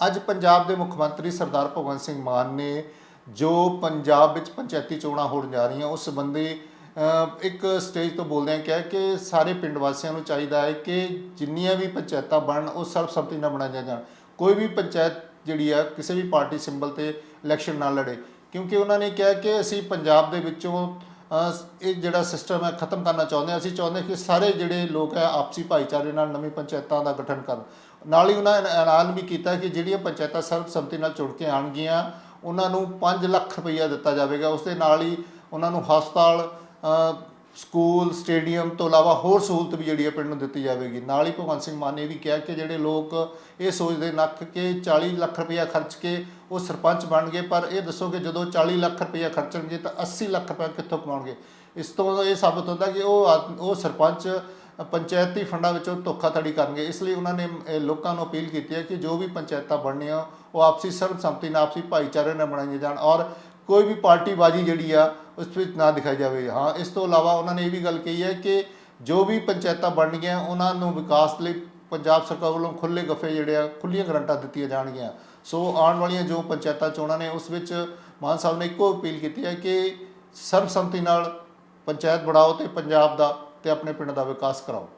ਅੱਜ ਪੰਜਾਬ ਦੇ ਮੁੱਖ ਮੰਤਰੀ ਸਰਦਾਰ ਭਗਵੰਤ ਸਿੰਘ ਮਾਨ ਨੇ ਜੋ ਪੰਜਾਬ ਵਿੱਚ ਪੰਚਾਇਤੀ ਚੋਣਾਂ ਹੋਣ ਜਾ ਰਹੀਆਂ, ਉਸ ਸੰਬੰਧੀ ਇੱਕ ਸਟੇਜ ਤੋਂ ਬੋਲਦਿਆਂ ਕਿਹਾ ਕਿ ਸਾਰੇ ਪਿੰਡ ਵਾਸੀਆਂ ਨੂੰ ਚਾਹੀਦਾ ਹੈ ਕਿ ਜਿੰਨੀਆਂ ਵੀ ਪੰਚਾਇਤਾਂ ਬਣਨ, ਉਹ ਸਰਬਸੰਮਤੀ ਨਾਲ ਬਣਾਈਆਂ ਜਾਣ। ਕੋਈ ਵੀ ਪੰਚਾਇਤ ਜਿਹੜੀ ਆ, ਕਿਸੇ ਵੀ ਪਾਰਟੀ ਸਿੰਬਲ ਤੇ ਇਲੈਕਸ਼ਨ ਨਾ ਲੜੇ, ਕਿਉਂਕਿ ਉਹਨਾਂ ਨੇ ਕਿਹਾ ਕਿ ਅਸੀਂ ਪੰਜਾਬ ਦੇ ਵਿੱਚੋਂ ਇਹ ਜਿਹੜਾ ਸਿਸਟਮ ਹੈ, ਖਤਮ ਕਰਨਾ ਚਾਹੁੰਦੇ ਹਾਂ ਅਸੀਂ, ਚਾਹੁੰਦੇ ਹਾਂ ਕਿ ਸਾਰੇ ਜਿਹੜੇ ਲੋਕ ਹੈ, ਆਪਸੀ ਭਾਈਚਾਰੇ ਨਾਲ ਨਵੀਂ ਪੰਚਾਇਤਾਂ ਦਾ ਗਠਨ ਕਰਨ। ਨਾਲ ਹੀ ਉਹਨਾਂ ਐਲਾਨ ਵੀ ਕੀਤਾ ਕਿ ਜਿਹੜੀਆਂ ਪੰਚਾਇਤਾਂ ਸਰਬਸੰਮਤੀ ਨਾਲ ਚੁਣ ਕੇ ਆਣਗੀਆਂ ਉਹਨਾਂ ਨੂੰ 5 ਲੱਖ ਰੁਪਈਆ ਦਿੱਤਾ ਜਾਵੇਗਾ। ਉਸ ਦੇ ਨਾਲ ਹੀ ਉਹਨਾਂ ਨੂੰ ਹਸਪਤਾਲ ਸਕੂਲ, ਸਟੇਡੀਅਮ ਤੋਂ ਇਲਾਵਾ ਹੋਰ ਸਹੂਲਤ ਵੀ ਜਿਹੜੀ ਹੈ ਪਿੰਡ ਨੂੰ ਦਿੱਤੀ ਜਾਵੇਗੀ। ਨਾਲ ਹੀ ਭਗਵੰਤ ਸਿੰਘ ਮਾਨ ਨੇ ਵੀ ਕਿਹਾ ਕਿ ਜਿਹੜੇ ਲੋਕ ਇਹ ਸੋਚਦੇ ਨੱਕ ਕਿ 40 ਲੱਖ ਰੁਪਇਆ ਖਰਚ ਕੇ ਉਹ ਸਰਪੰਚ ਬਣ ਗਏ, ਪਰ ਇਹ ਦੱਸੋ ਕਿ ਜਦੋਂ 40 ਲੱਖ ਰੁਪਇਆ ਖਰਚਣਗੇ ਤਾਂ 80 ਲੱਖ ਰੁਪਇਆ ਕਿੱਥੋਂ ਕਮਾਉਣਗੇ? ਇਸ ਤੋਂ ਇਹ ਸਾਬਤ ਹੁੰਦਾ ਕਿ ਉਹ ਆਦ- ਉਹ ਸਰਪੰਚ ਪੰਚਾਇਤੀ ਫੰਡਾਂ ਵਿੱਚੋਂ ਧੋਖਾਧੜੀ ਕਰਨਗੇ। ਇਸ ਲਈ ਉਹਨਾਂ ਨੇ ਲੋਕਾਂ ਨੂੰ ਅਪੀਲ ਕੀਤੀ ਹੈ ਕਿ ਜੋ ਵੀ ਪੰਚਾਇਤਾਂ ਬਣਨੀਆਂ, ਉਹ ਆਪਸੀ ਸਰਬਸੰਮਤੀ ਨਾਲ ਆਪਸੀ ਭਾਈਚਾਰੇ ਨਾਲ ਬਣਾਈਆਂ ਜਾਣ ਔਰ ਕੋਈ ਵੀ ਪਾਰਟੀਬਾਜ਼ੀ ਜਿਹੜੀ ਆ ਉਸ ਵਿੱਚ ਨਾ ਦਿਖਾਈ ਜਾਵੇ। ਹਾਂ, ਇਸ ਤੋਂ ਇਲਾਵਾ ਉਹਨਾਂ ਨੇ ਇਹ ਵੀ ਗੱਲ ਕਹੀ ਹੈ ਕਿ ਜੋ ਵੀ ਪੰਚਾਇਤਾਂ ਬਣਨਗੀਆਂ ਉਹਨਾਂ ਨੂੰ ਵਿਕਾਸ ਲਈ ਪੰਜਾਬ ਸਰਕਾਰ ਵੱਲੋਂ ਖੁੱਲੇ ਗੱਫੇ ਜਿਹੜੇ ਆ ਖੁੱਲੀਆਂ ਗਰੰਟਾਂ ਦਿੱਤੀਆਂ ਜਾਣਗੀਆਂ। ਸੋ, ਆਉਣ ਵਾਲੀਆਂ ਜੋ ਪੰਚਾਇਤਾਂ ਚੋਣਾਂ ਨੇ, ਉਸ ਵਿੱਚ ਮਾਨ ਸਾਹਿਬ ਨੇ ਇੱਕੋ ਅਪੀਲ ਕੀਤੀ ਹੈ ਕਿ ਸਰਬਸੰਮਤੀ ਨਾਲ ਪੰਚਾਇਤ ਬਣਾਓ ਤੇ ਪੰਜਾਬ ਦਾ ਤੇ ਆਪਣੇ ਪਿੰਡ ਦਾ ਵਿਕਾਸ ਕਰਾਓ।